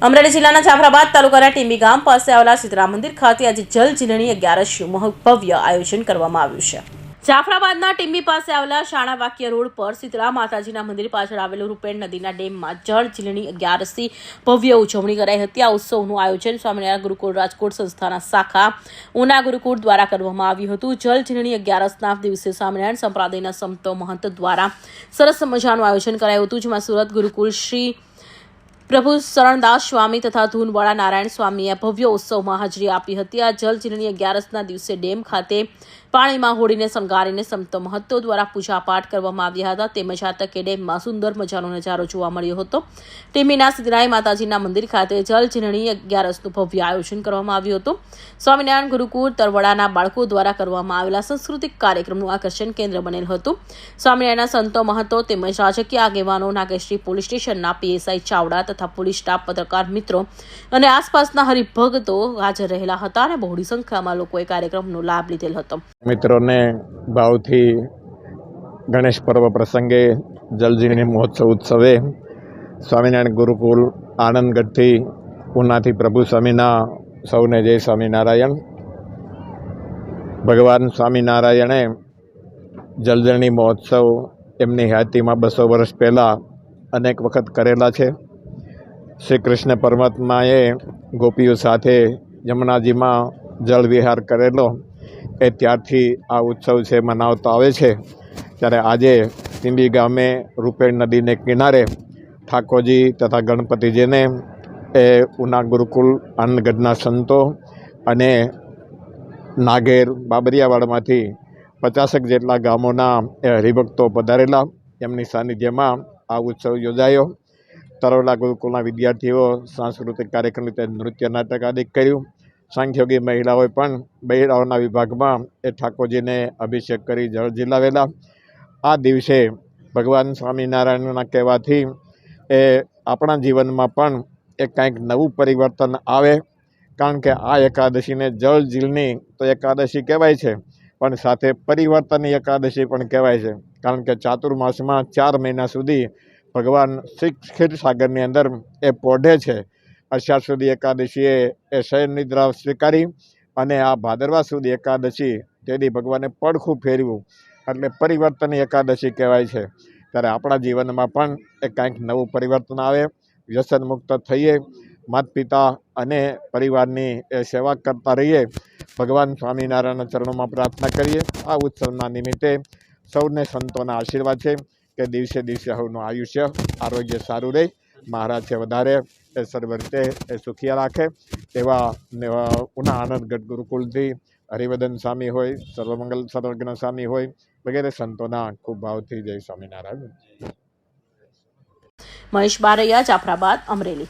અમરેલી જિલ્લાના જાફરાબાદ તાલુકાના ટીંબી ગામ પાસે આવેલા સીતરામ મંદિર ખાતે આજે જલ જીલણી અગિયારસનું ભવ્ય આયોજન કરવામાં આવ્યું છે. જાફરાબાદના ટીંબી પાસે આવેલા શાણા વાક્ય રોડ પર શીતળા માતાજીના મંદિર પાછળ આવેલું રૂપેણ નદીના ડેમમાં જળ ઝીલણી અગિયારસી ભવ્ય ઉજવણી કરાઈ હતી. આ ઉત્સવનું આયોજન સ્વામિનારાયણ ગુરુકુળ રાજકોટ સંસ્થાના શાખા ઉના ગુરુકુળ દ્વારા કરવામાં આવ્યું હતું. જળ ઝીલણી અગિયારસના દિવસે સ્વામિનારાયણ સંપ્રદાયના સંતો મહંત દ્વારા સરસ મજાનું આયોજન કરાયું હતું, જેમાં સુરત ગુરુકુળ શ્રી પ્રભુ શરણદાસ સ્વામી તથા ધૂનવાળા નારાયણ સ્વામીએ ભવ્ય ઉત્સવમાં હાજરી આપી હતી. આ જલ જીલણી અગિયારસના દિવસે ડેમ ખાતે પાણીમાં હોડીને શણગારીને સંતો મહત્વ દ્વારા પૂજાપાઠ કરવામાં આવ્યા હતા. તેમજ આ તકે ડેમમાં સુંદર મજાનો નજારો જોવા મળ્યો હતો. ટીમીના સિદ્ધરાય માતાજીના મંદિર ખાતે જલ અગિયારસનું ભવ્ય આયોજન કરવામાં આવ્યું હતું. સ્વામિનારાયણ ગુરુકુળ તરવડાના બાળકો દ્વારા કરવામાં આવેલા સાંસ્કૃતિક કાર્યક્રમનું આકર્ષણ કેન્દ્ર બનેલ હતું. સ્વામિનારાયણના સંતો, મહંતો તેમજ રાજકીય આગેવાનો, નાગેશ્રી પોલીસ સ્ટેશનના પીએસઆઈ ચાવડા તથા પોલીસ સ્ટાફ, પત્રકાર મિત્રો અને આસપાસના હરિભક્તો હાજર રહેલા હતા અને બહોળી સંખ્યામાં લોકોએ કાર્યક્રમનો લાભ લીધેલ હતો. મિત્રોને ભાવથી ગણેશ પર્વ પ્રસંગે જલજીની મહોત્સવ ઉત્સવે. સ્વામિનારાયણ ગુરુકુલ આનંદગઢથી ઉનાથી પ્રભુ સ્વામીના, સૌને જય સ્વામિનારાયણ. ભગવાન સ્વામિનારાયણે જલજરણી મહોત્સવ એમની હયાતીમાં બસો વર્ષ પહેલાં અનેક વખત કરેલા છે. શ્રી કૃષ્ણ પરમાત્માએ ગોપીઓ સાથે યમુનાજીમાં જળ વિહાર કરેલો. એ ત્યારથી આ ઉત્સવ છે મનાવતો આવે છે. ત્યારે આજે સિંડી ગામે રૂપેણ નદીને કિનારે ઠાકોરજી તથા ગણપતિજીને એ ઉના ગુરુકુલ આનંદગઢના સંતો અને નાગેર બાબરિયાવાડમાંથી પચાસેક જેટલા ગામોના એ હરિભક્તો પધારેલા. એમની સાનિધ્યમાં આ ઉત્સવ યોજાયો. તરોલા ગુરુકુલના વિદ્યાર્થીઓ સાંસ્કૃતિક કાર્યક્રમ રીતે નૃત્ય નાટક આદિ કર્યું. સાંખ્યોગી મહિલાઓએ પણ બહેરાઓના વિભાગમાં એ ઠાકોરજીને અભિષેક કરી જળ ઝીલાવેલા આ દિવસે ભગવાન સ્વામિનારાયણના કહેવાથી એ આપણા જીવનમાં પણ એ કાંઈક નવું પરિવર્તન આવે. કારણ કે આ એકાદશીને જળ ઝીલની તો એકાદશી કહેવાય છે, પણ સાથે પરિવર્તનની એકાદશી પણ કહેવાય છે. કારણ કે ચાતુર્માસમાં ચાર મહિના સુધી ભગવાન શ્રી ક્ષીરસાગરની અંદર એ પોઢે છે. અત્યાર સુધી એકાદશીએ એ શયન નિદ્રા સ્વીકારી અને આ ભાદરવા સુધી એકાદશી તેથી ભગવાને પડખું ફેરવ્યું. એટલે પરિવર્તનની એકાદશી કહેવાય છે. ત્યારે આપણા જીવનમાં પણ એ કાંઈક નવું પરિવર્તન આવે, વ્યસન મુક્ત થઈએ માતા પિતા અને પરિવારની એ સેવા કરતા રહીએ, ભગવાન સ્વામિનારાયણના ચરણોમાં પ્રાર્થના કરીએ. આ ઉત્સવના નિમિત્તે સૌને સંતોના આશીર્વાદ છે કે દિવસે દિવસે સૌનું આયુષ્ય, આરોગ્ય સારું રહે. મહારાજ વધારે એ સર્વ એ સુખિયા રાખે તેવા ઉના આનંદ ગઢ ગુરુકુલથી હરિવદન સ્વામી હોય સર્વમંગલ સર્વજ્ઞ સ્વામી હોય વગેરે સંતોના ખૂબ ભાવથી જય સ્વામિનારાયણ મહેશ બારૈયા જાફરાબાદ અમરેલી